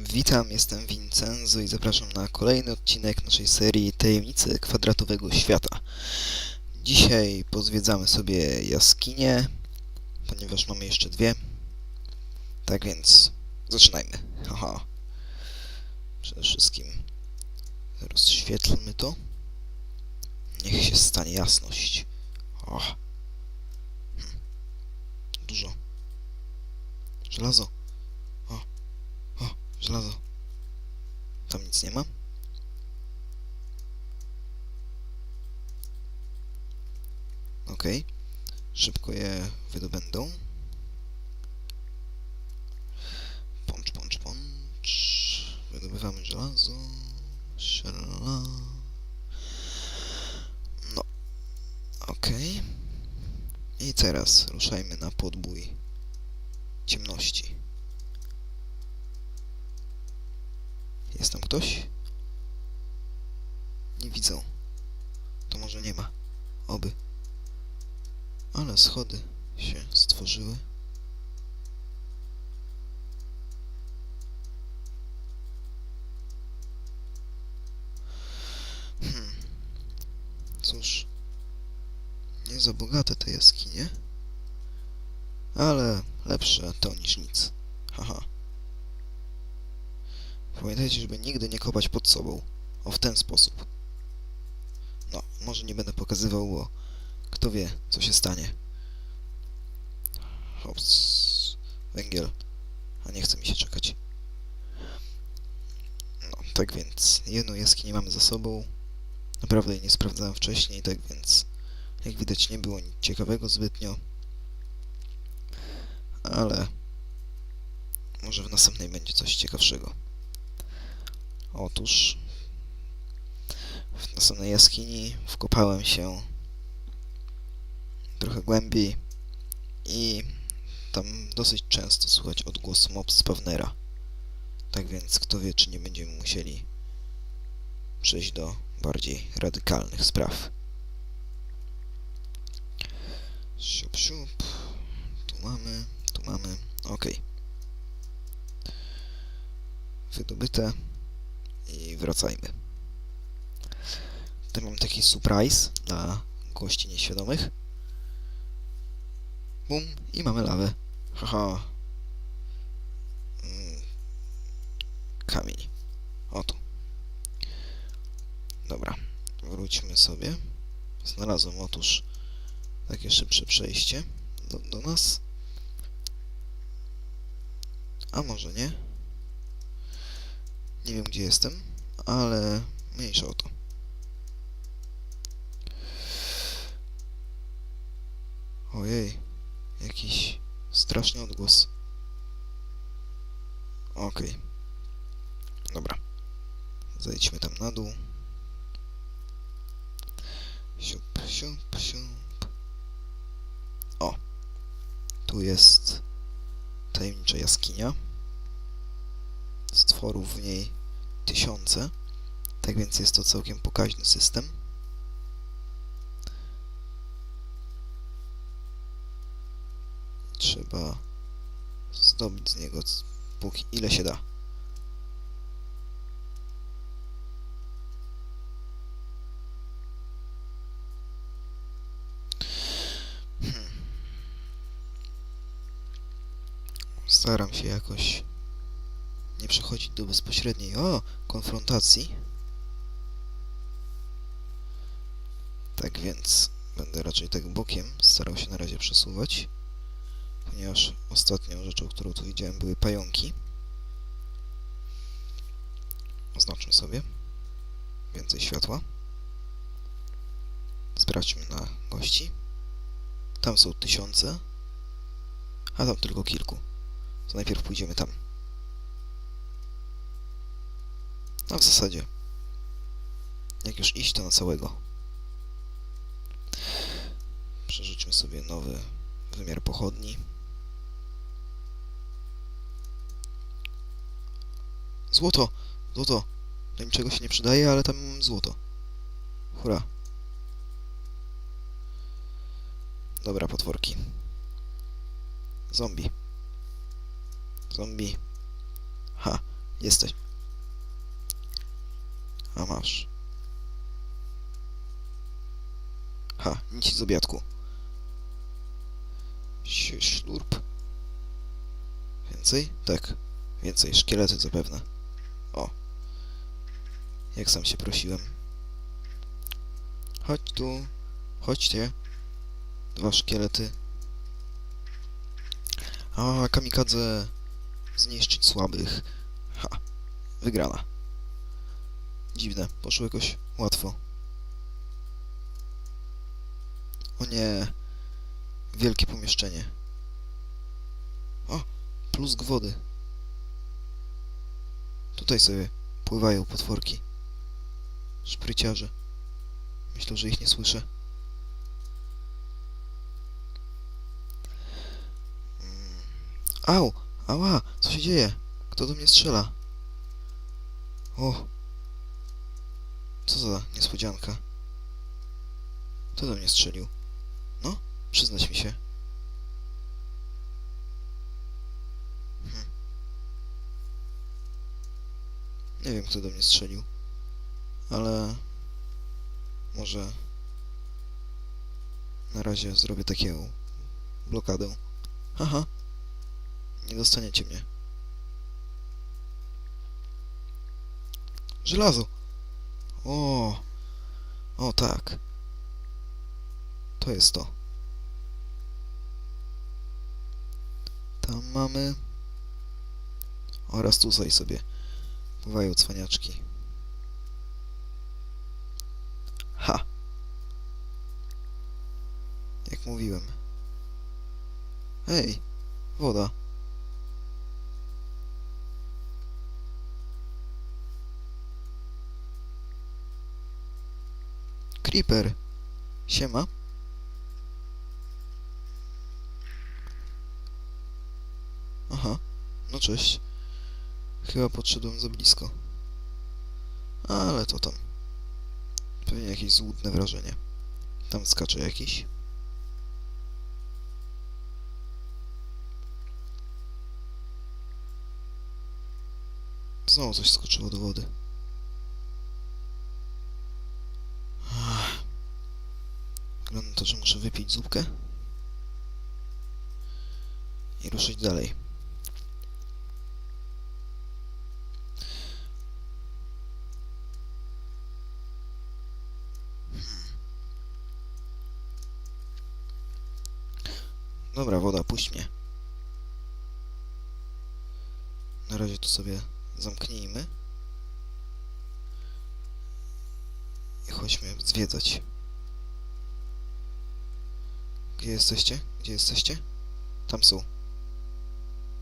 Witam, jestem Vincenzo i zapraszam na kolejny odcinek naszej serii Tajemnice Kwadratowego Świata. Dzisiaj pozwiedzamy sobie jaskinie, ponieważ mamy jeszcze dwie. Tak więc zaczynajmy. Haha. Przede wszystkim rozświetlmy to. Niech się stanie jasność. O. Hmm. Dużo. Żelazo. Żelazo. Tam nic nie ma? Okej. Szybko je wydobędą. Poncz, poncz, poncz. Wydobywamy żelazo. Siarala. No. Okej. I teraz ruszajmy na podbój ciemności. Jest tam ktoś? Nie widzę. To może nie ma. Oby. Ale schody się stworzyły. Hmm. Cóż. Nie za bogate te jaskinie. Ale lepsze to niż nic. Haha. Pamiętajcie, żeby nigdy nie kopać pod sobą. O, w ten sposób. No, może nie będę pokazywał, bo kto wie, co się stanie. Hops. Węgiel. A nie chce mi się czekać. No, tak więc, jedną jaskinię mamy za sobą. Naprawdę jej nie sprawdzałem wcześniej, tak więc, jak widać, nie było nic ciekawego zbytnio. Ale może w następnej będzie coś ciekawszego. Otóż w następnej jaskini wkopałem się trochę głębiej i tam dosyć często słychać odgłos mob spawnera. Tak więc kto wie, czy nie będziemy musieli przejść do bardziej radykalnych spraw. Siup, siup. Tu mamy, tu mamy. Okej. Wydobyte i wracajmy. Tutaj mam taki surprise dla gości nieświadomych. Bum i mamy lawę. Haha. Mm. Kamień. O tu. Dobra. Wróćmy sobie. Znalazłem otóż takie szybsze przejście do, do nas. A może nie? Nie wiem gdzie jestem, ale mniejsza o to. Ojej, jakiś straszny odgłos. Okej. Dobra. Zejdźmy tam na dół. Siup, siup, siup. O. Tu jest tajemnicza jaskinia stworów w niej tysiące, tak więc jest to całkiem pokaźny system. Trzeba zdobyć z niego póki ile się da. Hmm. Staram się jakoś nie przechodzić do bezpośredniej o konfrontacji. Tak więc będę raczej tak bokiem starał się na razie przesuwać, ponieważ ostatnią rzeczą, którą tu widziałem, były pająki. Oznaczmy sobie więcej światła. Sprawdźmy na gości. Tam są tysiące, a tam tylko kilku. To najpierw pójdziemy tam. No w zasadzie. Jak już iść, to na całego. Przerzućmy sobie nowy wymiar pochodni. Złoto! Złoto! Do niczego się nie przydaje, ale tam mam złoto. Hurra. Dobra, potworki. Zombie. Zombie. Ha. Jesteś. A masz. Ha, nic z obiadku. Ślurp. Więcej? Tak. Więcej. Szkielety zapewne. O. Jak sam się prosiłem. Chodź tu. Chodźcie. Dwa szkielety. A, kamikadze. Zniszczyć słabych. Ha. Wygrana. Dziwne. Poszło jakoś łatwo. O nie. Wielkie pomieszczenie. O, plusk wody. Tutaj sobie pływają potworki. Szpryciarze. Myślę, że ich nie słyszę. Mm. Au! Ała! Co się dzieje? Kto do mnie strzela? O! Co za niespodzianka. Kto do mnie strzelił? No, przyznać mi się. Hm. Nie wiem, kto do mnie strzelił. Ale... Może... Na razie zrobię taką blokadę. Haha. Nie dostaniecie mnie. Żelazo! O! O tak. To jest to. Tam mamy... Oraz tutaj sobie pływają cwaniaczki. Ha! Jak mówiłem. Hej! Woda. Creeper. Siema. Aha, no cześć. Chyba podszedłem za blisko. Ale to tam. Pewnie jakieś złudne wrażenie. Tam skacze jakiś. Znowu coś skoczyło do wody. Ach. Wygląda na to, że muszę wypić zupkę i ruszyć dalej. Dobra, woda, puść mnie. Na razie tu sobie zamknijmy. I chodźmy zwiedzać. Gdzie jesteście? Gdzie jesteście? Tam są.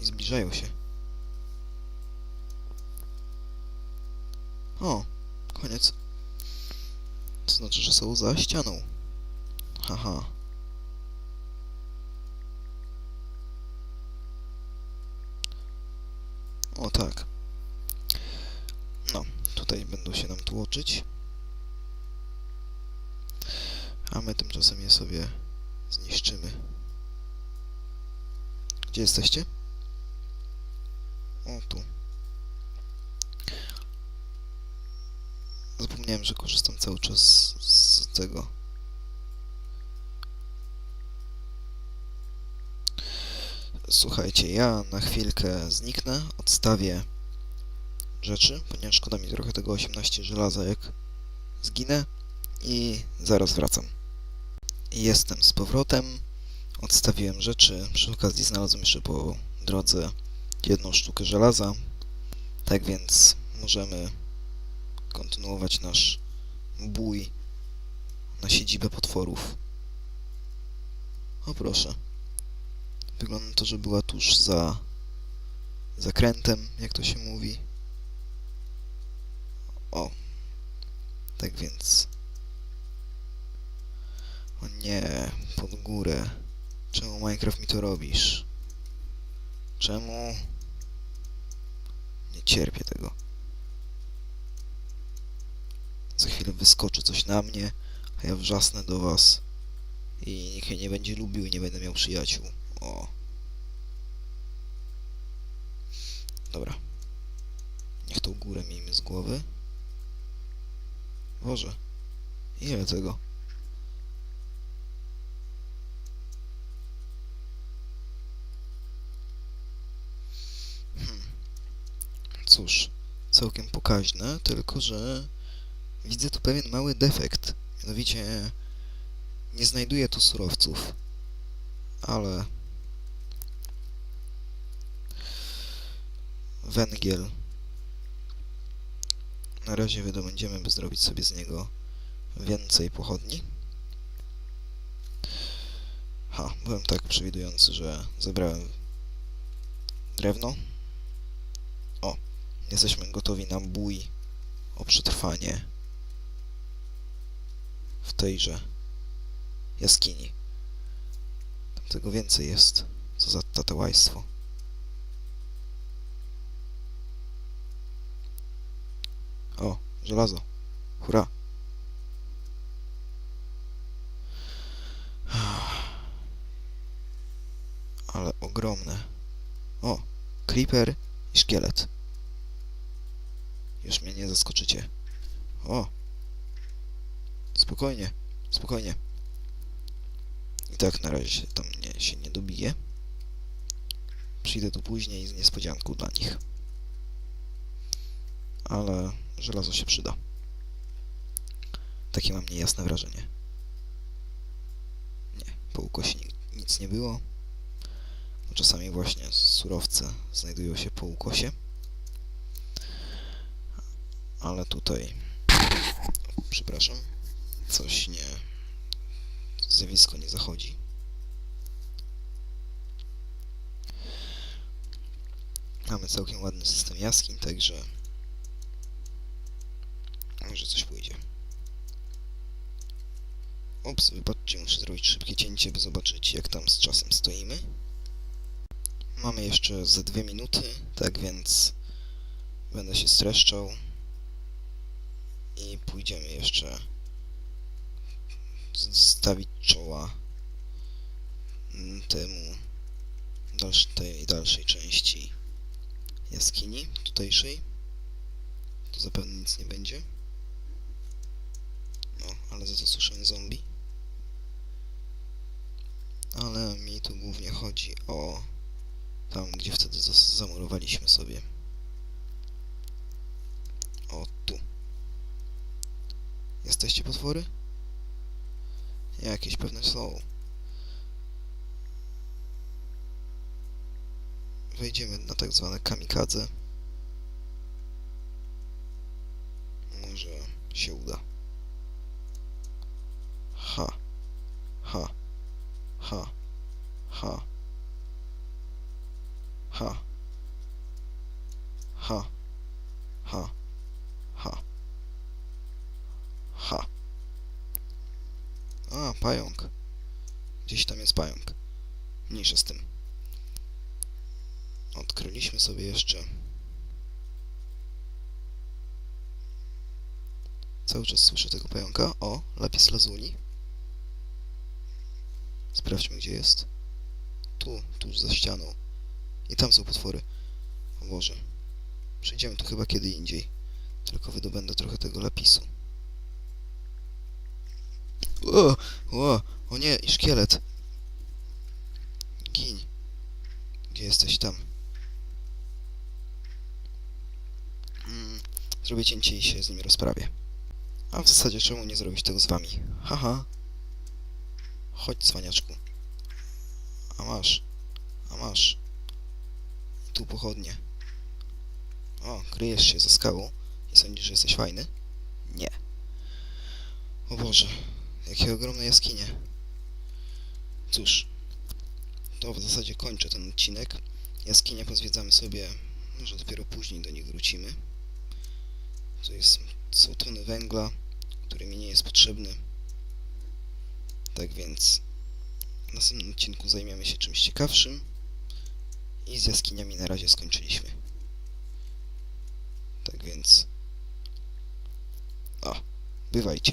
I zbliżają się. O, koniec. To znaczy, że są za ścianą. Haha. O tak. No, tutaj będą się nam tłoczyć. A my tymczasem je sobie zniszczymy. Gdzie jesteście? O, tu. Zapomniałem, że korzystam cały czas z tego. Słuchajcie, ja na chwilkę zniknę, odstawię rzeczy, ponieważ szkoda mi trochę tego 18 żelaza, jak zginę i zaraz wracam. Jestem z powrotem, odstawiłem rzeczy, przy okazji znalazłem jeszcze po drodze jedną sztukę żelaza, tak więc możemy kontynuować nasz bój na siedzibę potworów. O proszę. Wygląda to, że była tuż za zakrętem, jak to się mówi. O. Tak więc... O nie, pod górę. Czemu Minecraft mi to robisz? Czemu? Nie cierpię tego. Za chwilę wyskoczy coś na mnie, a ja wrzasnę do was. I nikt mnie nie będzie lubił i nie będę miał przyjaciół. O. Dobra. głowy. Boże, ile tego? Hmm. Cóż, całkiem pokaźne, tylko że widzę tu pewien mały defekt. Mianowicie nie znajduję tu surowców, ale węgiel na razie wydobędziemy, by zrobić sobie z niego więcej pochodni. Ha, byłem tak przewidujący, że zebrałem drewno. Jesteśmy gotowi na bój o przetrwanie w tejże jaskini. Tego więcej jest. Co za tatuajstwo. O, żelazo. Hurra. Ale ogromne. O, creeper i szkielet. Już mnie nie zaskoczycie. O. Spokojnie, spokojnie. I tak na razie się tam nie, się nie dobije. Przyjdę tu później z niespodzianką dla nich. Ale żelazo się przyda. Takie mam niejasne wrażenie. Nie, po ukosie ni- nic nie było. Czasami właśnie surowce znajdują się po ukosie. Ale tutaj... Przepraszam. Coś nie... Zjawisko nie zachodzi. Mamy całkiem ładny system jaskiń, także... Może coś pójdzie. Ups, wybaczcie, muszę zrobić szybkie cięcie, by zobaczyć jak tam z czasem stoimy. Mamy jeszcze ze dwie minuty, tak więc będę się streszczał i pójdziemy jeszcze stawić czoła mm, temu tej dalszej części jaskini tutejszej. Tu zapewne nic nie będzie. No, ale za to słyszę zombie. Ale mi tu głównie chodzi o tam, gdzie wtedy zamurowaliśmy sobie. O, tu. Jesteście potwory? Jakieś pewne są. Wejdziemy na tak zwane kamikadze. Może się uda. Ha. Ha. Ha. Ha. Ha. Ha. Ha. A, pająk. Gdzieś tam jest pająk. Mniejsza z tym. Odkryliśmy sobie jeszcze... Cały czas słyszę tego pająka. O, lapis lazuli. Sprawdźmy, gdzie jest. Tu, tuż za ścianą. I tam są potwory. O Boże. Przyjdziemy tu chyba kiedy indziej. Tylko wydobędę trochę tego lapisu. O, o, o nie, i szkielet. Gin. Gdzie jesteś tam? Mm, zrobię cięcie i się z nimi rozprawię. A w zasadzie czemu nie zrobić tego z wami? Haha. Chodź, cwaniaczku. A masz. A masz. Tu pochodnie. O, kryjesz się za skałą i sądzisz, że jesteś fajny? Nie. O Boże, jakie ogromne jaskinie. Cóż, to w zasadzie kończę ten odcinek. Jaskinie pozwiedzamy sobie, może dopiero później do nich wrócimy. Tu jest, są tony węgla, który mi nie jest potrzebny. Tak więc w następnym odcinku zajmiemy się czymś ciekawszym. I z jaskiniami na razie skończyliśmy. Tak więc... O, bywajcie.